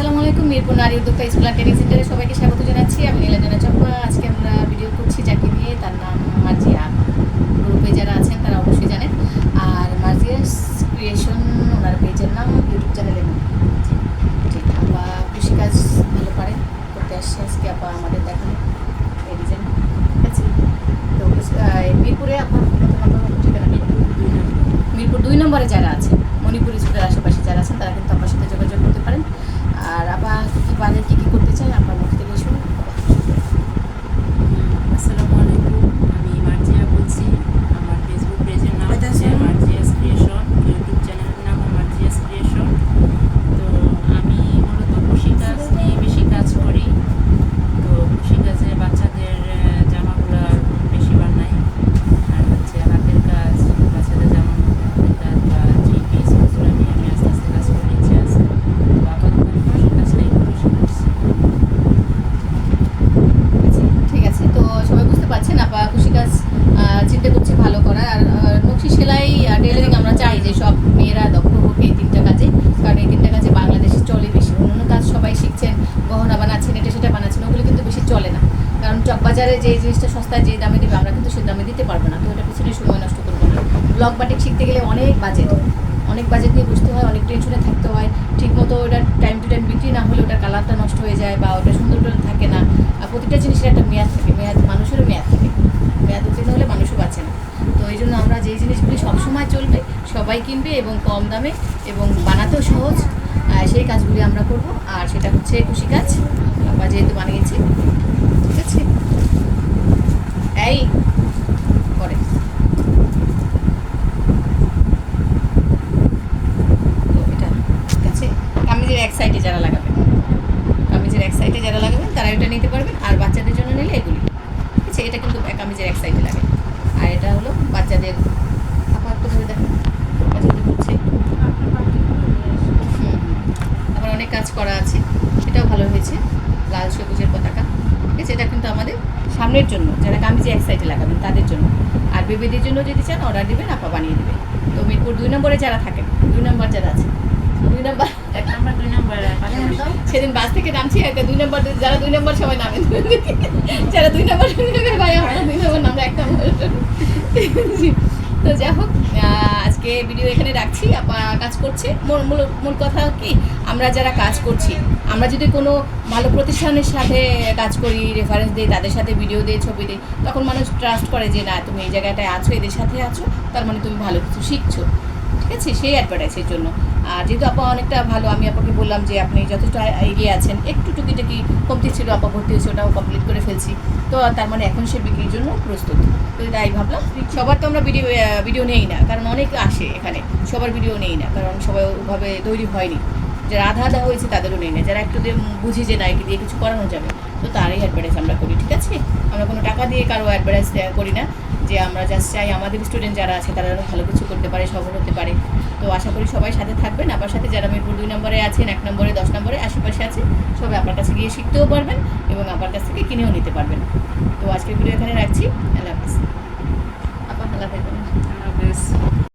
আসসালামু আলাইকুম মিরপুর নারী উদ্যোক্তা স্কুল অ্যান্ড ট্রেনিং সেন্টারে সবাইকে স্বাগত জানাচ্ছি। আমি নীলাঞ্জনা চপ্পা আজকে আমরা ভিডিও করছি যাকে নিয়ে তার নাম মার্জিয়া। গ্রুপে যারা আছেন তারা অবশ্যই জানেন। আর মার্জিয়াস ক্রিয়েশন ওনার পেজের নাম ইউটিউব চ্যানেলের নাম ঠিক আপা কৃষিকাজ ভালো পারে করতে আসছে আজকে আপা আমাদের দেখানো ঠিক আছে তো আহ, মিরপুরে আপনার ঠিকানা মিরপুর দুই নম্বরে যারা আছে মণিপুর স্কুলের আশেপাশে যারা আছেন তারা কিন্তু আপনার সাথে যোগাযোগ করতে পারেন আর আপা কী কী পারে কী কী করতে চান আপনার মুখ থেকে শুনুন আসসালামু আলাইকুম আমি মার্জিয়া বলছি আমার ফেসবুক পেজের নাম হচ্ছে মার্জিয়াস ক্রিয়েশন ইউটিউব চ্যানেলের নাম মার্জিয়াস ক্রিয়েশন তো আমি মূলত কৃষিকাজ নিয়ে বেশি কাজ করি তো কৃষিকাজে বাচ্চাদের আহ, জামাগুলো বেশি বানাই আর হচ্ছে হাতের কাজ বাচ্চাদের জামা হাতের কাজ বা থ্রি পিস এগুলো নিয়ে আমি আস্তে আস্তে কাজ করে নিচ্ছে আছে তো আপাতত আমি কৃষিকাজটাই বেশি করছি আচ্ছা, ঠিক আছে তো সবাই বুঝতে পারছেন আপা কৃষিকাজ আহ, চিন্তা করছে ভালো করার আর আহ, নকশি সেলাই টেলারিং আমরা চাই যে সব মেয়েরা দক্ষ হোক এই তিনটা কাজে কারণ এই তিনটা কাজে বাংলাদেশে চলে বেশি অন্য কাজ সবাই শিখছেন গহনা বানাচ্ছেন এটা সেটা বানাচ্ছেন ওগুলো কিন্তু বেশি চলে না চকবাজারে যে জিনিসটা সস্তায় যে দামে দেবে, আমরা কিন্তু সে দামে দিতে পারব না। তো ওটা পিছনে সময় নষ্ট করব না। ব্লক বাটিক শিখতে গেলে অনেক বাজেট। অনেক বাজেট নিয়ে বুঝতে হয়, অনেক টেনশনে থাকতে হয়। ঠিকমতো ওটা টাইম টু টাইম বিক্রি না হলে ওটার কালারটা নষ্ট হয়ে যায় বা ওটা সুন্দরটা থাকে না। আর প্রতিটা জিনিসের একটা মেয়াদ থাকে। মেয়াদ মানুষেরও মেয়াদ থাকে। মেয়াদ উত্তীর্ণ হলে মানুষও বাঁচে না। তো এই জন্য আমরা যেই জিনিসগুলি সবসময় চলবে, সবাই কিনবে এবং কম দামে এবং বানাতেও সহজ। সেই কাজগুলি আমরা করব। আর সেটা হচ্ছে খুশি কাজ। বাবা যেহেতু বানিয়েছি, ঠিক আছে? এই করে এটা, ঠিক আছে? কামিজের এক সাইডে যারা লাগাবেন, কামিজের এক সাইডে যারা লাগাবেন, তারা এটা নিতে পারবেন। আর বাচ্চাদের জন্য নিলে এগুলি ঠিক আছে এটা কিন্তু এক কামিজের এক সাইডে লাগে আর এটা হলো বাচ্চাদের আপাতত ধরে দেখেন বাচ্চাদের হচ্ছে হুম, আবার অনেক কাজ করা আছে এটাও ভালো হয়েছে লাল সবুজের পতাকা ঠিক আছে এটা কিন্তু আমাদের সামনের জন্য যারা কামিজে এক সাইডে লাগাবেন তাদের জন্য। আর বেবিদের জন্য যদি চান অর্ডার দেবেন আপা বানিয়ে দেবে তো মিরপুর দুই নম্বরে যারা থাকেন দুই নম্বর যারা আছে দুই নম্বর এক নম্বর দুই নম্বর সেদিন বাস থেকে নামছি একটা দুই নম্বর যারা দুই নম্বর সবাই নামেন। যারা দুই নম্বর ভাই আমরা দুই নম্বর নামরা এক নম্বর তো যাই হোক আজকে ভিডিও এখানে রাখছি। কাজ করছে। মূল মূল কথা কি? আমরা যারা কাজ করছি, আমরা যদি কোনো ভালো প্রতিষ্ঠানের সাথে কাজ করি রেফারেন্স দিই, তাদের সাথে ভিডিও দিই, ছবি দিই, তখন মানুষ ট্রাস্ট করে যে, না, তুমি এই জায়গাটায় আছো, এদের সাথে আছো, তার মানে তুমি ভালো কিছু শিখছো। ঠিক আছে? সেই অ্যাডভার্টাইজের জন্য। আর যেহেতু আপা অনেকটা ভালো, আমি আপাকে বললাম যে আপনি যথেষ্ট এগিয়ে আছেন। একটু টুকিটাকি কমতি ছিল, আপা ভর্তি হয়েছে, ওটাও কমপ্লিট করে ফেলছি। তো তার মানে এখন সে বিক্রির জন্য প্রস্তুত। তো তাই ভাবলাম, সবার তো আমরা ভিডিও ভিডিও নেই না, কারণ অনেক আসে এখানে। সবার ভিডিও নেই না, কারণ সবাই ওভাবে তৈরি হয়নি। যারা আধা আধা হয়েছে তাদেরও নেই না। যারা একটু বুঝি যে না দিয়ে কিছু করানো যাবে, তো তারই অ্যাডভার্টাইজ আমরা করি, ঠিক আছে? আমরা কোনো টাকা দিয়ে কারও অ্যাডভার্টাইজ করি না। যে আমরা জাস্ট চাই আমাদের স্টুডেন্ট যারা আছে তারা যেন ভালো কিছু করতে পারে, সফল হতে পারে। তো আশা করি সবাই সাথে থাকবেন। আপনার সাথে যারা মিরপুর দুই নম্বরে আছেন, এক নম্বরে, দশ নম্বরে আশেপাশে আছে, সবাই আপনার কাছে গিয়ে শিখতেও পারবেন এবং আপনার কাছ থেকে কিনেও নিতে পারবেন। তো আজকের ভিডিও এখানে রাখছি। আল্লাহ হাফেজ।